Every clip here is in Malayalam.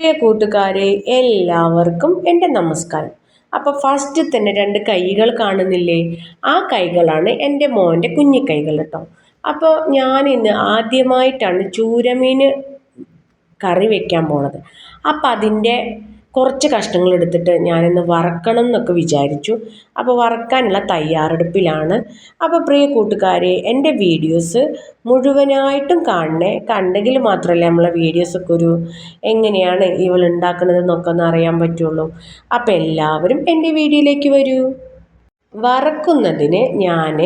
പ്രിയ കൂട്ടുകാരെ എല്ലാവർക്കും എന്റെ നമസ്കാരം. അപ്പോൾ ഫസ്റ്റ് തന്നെ രണ്ട് കൈകൾ കാണുന്നില്ലേ? ആ കൈകളാണ് എന്റെ മോന്റെ കുഞ്ഞിക്കൈകൾ കേട്ടോ. അപ്പോൾ ഞാൻ ഇന്ന് ആദ്യമായിട്ടാണ് ചൂരമീൻ കറി വെക്കാൻ പോണത്. അപ്പം അതിന്റെ കുറച്ച് കഷ്ണങ്ങൾ എടുത്തിട്ട് ഞാനിന്ന് വറക്കണം എന്നൊക്കെ വിചാരിച്ചു. അപ്പോൾ വറക്കാനുള്ള തയ്യാറെടുപ്പിലാണ്. അപ്പോൾ പ്രിയ കൂട്ടുകാരെ എന്റെ വീഡിയോസ് മുഴുവനായിട്ടും കാണണേ. കണ്ടെങ്കിൽ മാത്രമല്ലേ നമ്മളെ വീഡിയോസൊക്കെ ഒരു എങ്ങനെയാണ് ഇവൾ ഉണ്ടാക്കുന്നത് എന്നൊക്കെ ഒന്ന് അറിയാൻ പറ്റുള്ളൂ. അപ്പോൾ എല്ലാവരും എന്റെ വീഡിയോയിലേക്ക് വരൂ. വറക്കുന്നതിന് ഞാൻ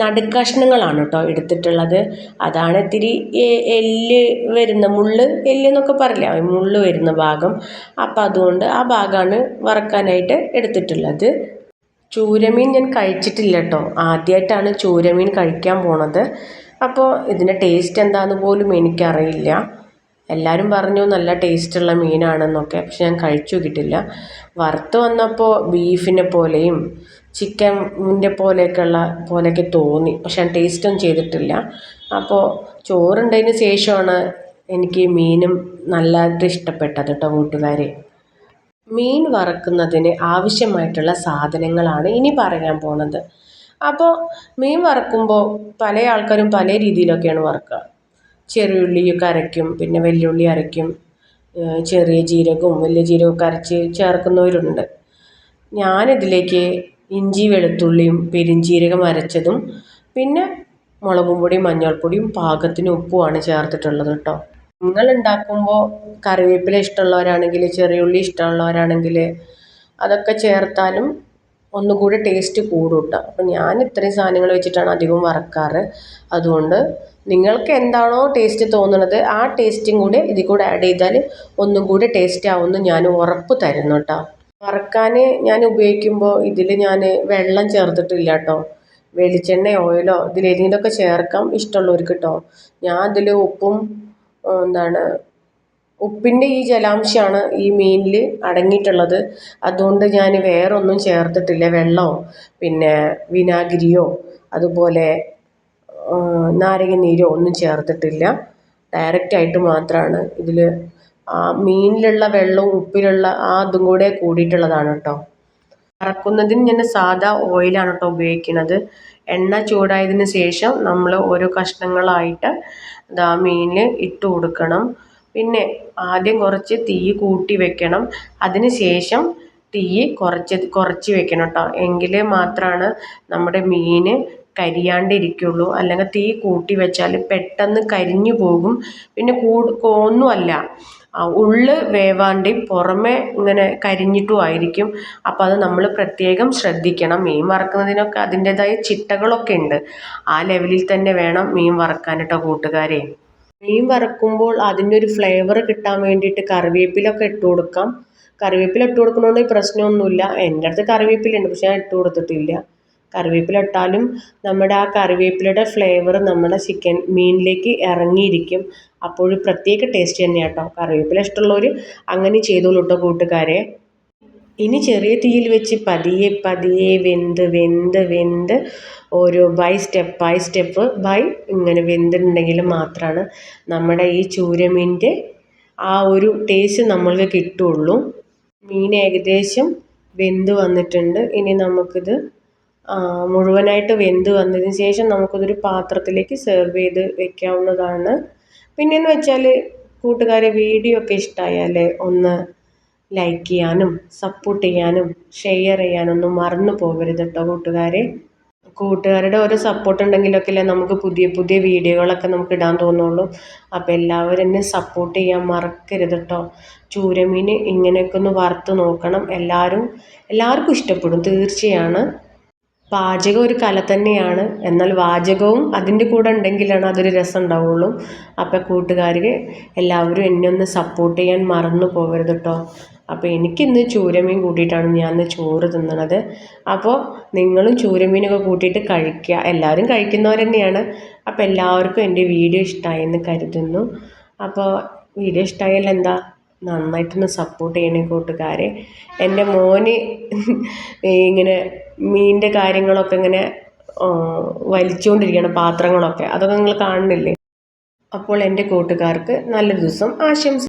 നടുക്കഷ്ണങ്ങളാണ് കേട്ടോ എടുത്തിട്ടുള്ളത്. അതാണ് ഇത്തിരി എല്ല് വരുന്ന മുള്ള് എല്ല് എന്നൊക്കെ പറയില്ല മുള്ള് വരുന്ന ഭാഗം. അപ്പോൾ അതുകൊണ്ട് ആ ഭാഗമാണ് വറക്കാനായിട്ട് എടുത്തിട്ടുള്ളത്. ചൂരമീൻ ഞാൻ കഴിച്ചിട്ടില്ല കേട്ടോ ആദ്യമായിട്ടാണ് ചൂരമീൻ കഴിക്കാൻ പോണത്. അപ്പോൾ ഇതിന്റെ ടേസ്റ്റ് എന്താണെന്ന് പോലും എനിക്കറിയില്ല. എല്ലാവരും പറഞ്ഞു നല്ല ടേസ്റ്റുള്ള മീനാണെന്നൊക്കെ പക്ഷെ ഞാൻ കഴിച്ചു കിട്ടില്ല വറുത്ത് വന്നപ്പോൾ ബീഫിനെ പോലെയും ചിക്കന്റെ പോലെയൊക്കെയുള്ള പോലെയൊക്കെ തോന്നി. പക്ഷെ ഞാൻ ടേസ്റ്റൊന്നും ചെയ്തിട്ടില്ല. അപ്പോൾ ചോറുണ്ടതിന് ശേഷമാണ് എനിക്ക് മീനും നല്ലതായിട്ട് ഇഷ്ടപ്പെട്ടത് കേട്ടോ കൂട്ടുകാരെ. മീൻ വറക്കുന്നതിന് ആവശ്യമായിട്ടുള്ള സാധനങ്ങളാണ് ഇനി പറയാൻ പോണത്. അപ്പോൾ മീൻ വറക്കുമ്പോൾ പല ആൾക്കാരും പല രീതിയിലൊക്കെയാണ് വറക്കുക ചെറിയുള്ളിയൊക്കെ അരയ്ക്കും പിന്നെ വെല്ലുള്ളി അരയ്ക്കും ചെറിയ ജീരകവും വലിയ ജീരകമൊക്കെ അരച്ച് ചേർക്കുന്നവരുണ്ട്. ഞാനിതിലേക്ക് ഇഞ്ചി വെളുത്തുള്ളിയും പെരിഞ്ജീരകം അരച്ചതും പിന്നെ മുളകും പൊടിയും മഞ്ഞൾപ്പൊടിയും പാകത്തിന് ഉപ്പുമാണ് ചേർത്തിട്ടുള്ളത് കേട്ടോ. നിങ്ങൾ ഉണ്ടാക്കുമ്പോൾ കറിവേപ്പില ഇഷ്ടമുള്ളവരാണെങ്കിൽ ചെറിയ ഉള്ളി ഇഷ്ടമുള്ളവരാണെങ്കിൽ അതൊക്കെ ചേർത്താലും ഒന്നുകൂടി ടേസ്റ്റ് കൂടും കേട്ടോ. അപ്പം ഞാൻ ഇത്രയും സാധനങ്ങൾ വെച്ചിട്ടാണ് അധികവും വറക്കാറ്. അതുകൊണ്ട് നിങ്ങൾക്ക് എന്താണോ ടേസ്റ്റ് തോന്നുന്നത് ആ ടേസ്റ്റും കൂടി ഇതിൽ കൂടെ ആഡ് ചെയ്താൽ ഒന്നും കൂടി ടേസ്റ്റ് ആവുമെന്ന് ഞാൻ ഉറപ്പ് തരുന്നു കേട്ടോ. വറക്കാൻ ഞാൻ ഉപയോഗിക്കുമ്പോൾ ഇതിൽ ഞാൻ വെള്ളം ചേർത്തിട്ടില്ല കേട്ടോ വെളിച്ചെണ്ണ ഓയിലോ ഇതിലേതെങ്കിലുമൊക്കെ ചേർക്കാം ഇഷ്ടമുള്ളവർക്ക് കേട്ടോ ഞാൻ അതിൽ ഉപ്പും എന്താണ് ഉപ്പിന്റെ ഈ ജലാംശമാണ് ഈ മീനിൽ അടങ്ങിയിട്ടുള്ളത്. അതുകൊണ്ട് ഞാൻ വേറെ ഒന്നും ചേർത്തിട്ടില്ല. വെള്ളമോ പിന്നെ വിനാഗിരിയോ അതുപോലെ നാരങ്ങ നീരോ ഒന്നും ചേർത്തിട്ടില്ല. ഡയറക്റ്റായിട്ട് മാത്രമാണ് ഇതിൽ മീനിലുള്ള വെള്ളവും ഉപ്പിലുള്ള ആ അതും കൂടെ കൂടിയിട്ടുള്ളതാണ് കേട്ടോ വറക്കുന്നതിന് ഞാൻ സാധാ ഓയിലാണ് കേട്ടോ ഉപയോഗിക്കുന്നത്. എണ്ണ ചൂടായതിന് ശേഷം നമ്മൾ ഓരോ കഷ്ണങ്ങളായിട്ട് ഇതാ മീനിൽ ഇട്ട് കൊടുക്കണം. പിന്നെ ആദ്യം കുറച്ച് തീ കൂട്ടി വെക്കണം. അതിന് ശേഷം തീ കുറച്ച് കുറച്ച് വെക്കണം കേട്ടോ എങ്കിൽ മാത്രമാണ് നമ്മുടെ മീൻ കരിയാണ്ടിരിക്കുള്ളൂ. അല്ലെങ്കിൽ തീ കൂട്ടി വെച്ചാൽ പെട്ടെന്ന് കരിഞ്ഞു പോകും. പിന്നെ കൂട് ഒന്നുമല്ല ഉള്ള് വേവാണ്ടി പുറമെ ഇങ്ങനെ കരിഞ്ഞിട്ടുമായിരിക്കും അപ്പോൾ അത് നമ്മൾ പ്രത്യേകം ശ്രദ്ധിക്കണം. മീൻ വറക്കുന്നതിനൊക്കെ അതിന്റെതായ ചിട്ടകളൊക്കെ ഉണ്ട്. ആ ലെവലിൽ തന്നെ വേണം മീൻ വറക്കാൻ കേട്ടോ കൂട്ടുകാരെ. മീൻ വറക്കുമ്പോൾ അതിന്റെ ഒരു ഫ്ലേവർ കിട്ടാൻ വേണ്ടിയിട്ട് കറിവേപ്പിലൊക്കെ ഇട്ട് കൊടുക്കാം. കറിവേപ്പില ഇട്ട് കൊടുക്കുന്നതുകൊണ്ട് പ്രശ്നമൊന്നുമില്ല. എന്റെ അടുത്ത് കറിവേപ്പില ഉണ്ട് പക്ഷെ ഞാൻ ഇട്ട് കൊടുത്തിട്ടില്ല. കറിവേപ്പില ഇട്ടാലും നമ്മുടെ ആ കറിവേപ്പിലയുടെ ഫ്ലേവർ നമ്മുടെ ചിക്കൻ മീനിലേക്ക് ഇറങ്ങിയിരിക്കും. അപ്പോൾ പ്രത്യേക ടേസ്റ്റ് തന്നെയാണ് കേട്ടോ കറിവേപ്പില ഇഷ്ടമുള്ളവർ അങ്ങനെ ചെയ്തോളൂ കേട്ടോ കൂട്ടുകാരെ. ഇനി ചെറിയ തീയിൽ വെച്ച് പതിയെ പതിയെ വെന്ത് വെന്ത് വെന്ത് ഓരോ by step by step by ഇങ്ങനെ വെന്തിട്ടുണ്ടെങ്കിൽ മാത്രമാണ് നമ്മുടെ ഈ ചൂരമീന്റെ ആ ഒരു ടേസ്റ്റ് നമ്മൾക്ക് കിട്ടുള്ളൂ. മീൻ ഏകദേശം വെന്ത് വന്നിട്ടുണ്ട്. ഇനി നമുക്കിത് മുഴുവനായിട്ട് വെന്ത് വന്നതിന് ശേഷം നമുക്കതൊരു പാത്രത്തിലേക്ക് സെർവ് ചെയ്ത് വെക്കാവുന്നതാണ്. പിന്നെയെന്ന് വെച്ചാൽ കൂട്ടുകാരെ വീഡിയോ ഒക്കെ ഇഷ്ടമായാൽ ഒന്ന് ലൈക്ക് ചെയ്യാനും സപ്പോർട്ട് ചെയ്യാനും ഷെയർ ചെയ്യാനൊന്നും മറന്നു പോകരുത് കേട്ടോ കൂട്ടുകാരെ. കൂട്ടുകാരുടെ ഒരു സപ്പോർട്ട് ഉണ്ടെങ്കിലൊക്കെ അല്ലേ നമുക്ക് പുതിയ പുതിയ വീഡിയോകളൊക്കെ നമുക്ക് ഇടാൻ തോന്നുള്ളൂ. അപ്പോൾ എല്ലാവരും എന്നെ സപ്പോർട്ട് ചെയ്യാൻ മറക്കരുത് കേട്ടോ ചൂരമീൻ ഇങ്ങനെയൊക്കെ ഒന്ന് വറുത്ത് നോക്കണം. എല്ലാവരും എല്ലാവർക്കും ഇഷ്ടപ്പെടും തീർച്ചയാണ്. പാചകം ഒരു കല തന്നെയാണ്. എന്നാൽ വാചകവും അതിന്റെ കൂടെ ഉണ്ടെങ്കിലാണ് അതൊരു രസം ഉണ്ടാവുള്ളൂ. അപ്പോൾ കൂട്ടുകാർ എല്ലാവരും എന്നെ ഒന്ന് സപ്പോർട്ട് ചെയ്യാൻ മറന്നു പോകരുത് കേട്ടോ അപ്പോൾ എനിക്കിന്ന് ചൂരമീൻ കൂട്ടിയിട്ടാണ് ഞാൻ ചോറ് തിന്നണത്. അപ്പോൾ നിങ്ങളും ചൂരമീനൊക്കെ കൂട്ടിയിട്ട് കഴിക്കുക എല്ലാവരും കഴിക്കുന്നവർ തന്നെയാണ്. അപ്പോൾ എല്ലാവർക്കും എന്റെ വീഡിയോ ഇഷ്ടമായെന്ന് കരുതുന്നു. അപ്പോൾ വീഡിയോ ഇഷ്ടമായാൽ എന്താ? നന്നായിട്ടൊന്ന് സപ്പോർട്ട് ചെയ്യണേ കൂട്ടുകാരെ. എന്റെ മോന് ഇങ്ങനെ മീനിന്റെ കാര്യങ്ങളൊക്കെ ഇങ്ങനെ വലിച്ചുകൊണ്ടിരിക്കുകയാണ് പാത്രങ്ങളൊക്കെ. അതൊക്കെ നിങ്ങൾ കാണുന്നില്ലേ? അപ്പോൾ എന്റെ കൂട്ടുകാർക്ക് നല്ലൊരു ദിവസം ആശംസ